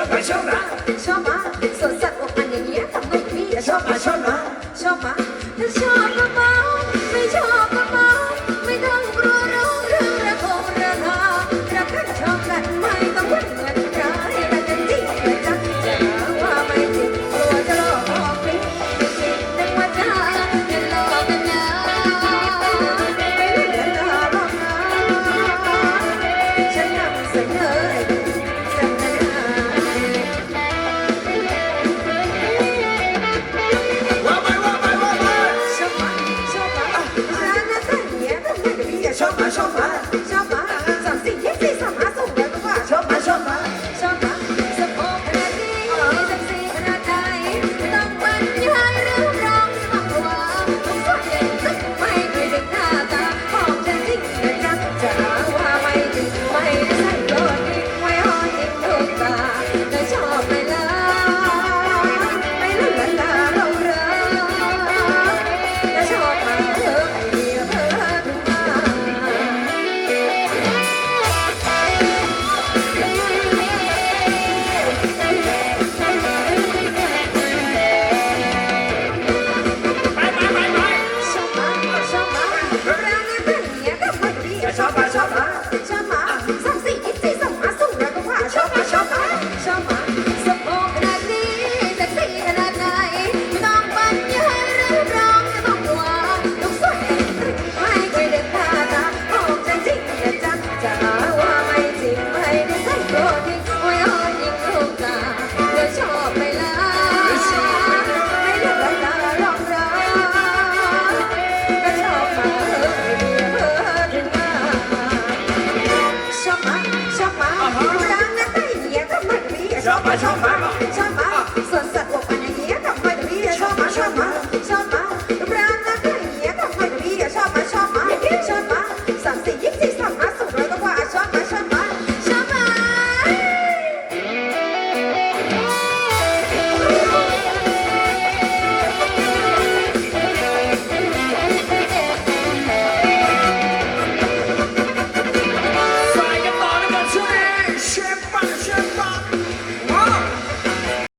อบมาชอบมาชอบมาสวนสัตว์อกอันอย่างเงี้ยทำไมพี่ชอบมชอบมาชอบมาถ้าชอบก็ ชอบมาชอบมา ชอบมาชอบมาชอบมาส่วนสัตว์พวกมันอย่างเงี้ยทำไมถึงพี่ชอบมาชอบมาชอบมารูปร่างหน้าตาอย่างเงี้ยทำไมถึงพี่ชอบมาชอบมาชอบมาสามสี่ยี่สิบสามมาสุดเลย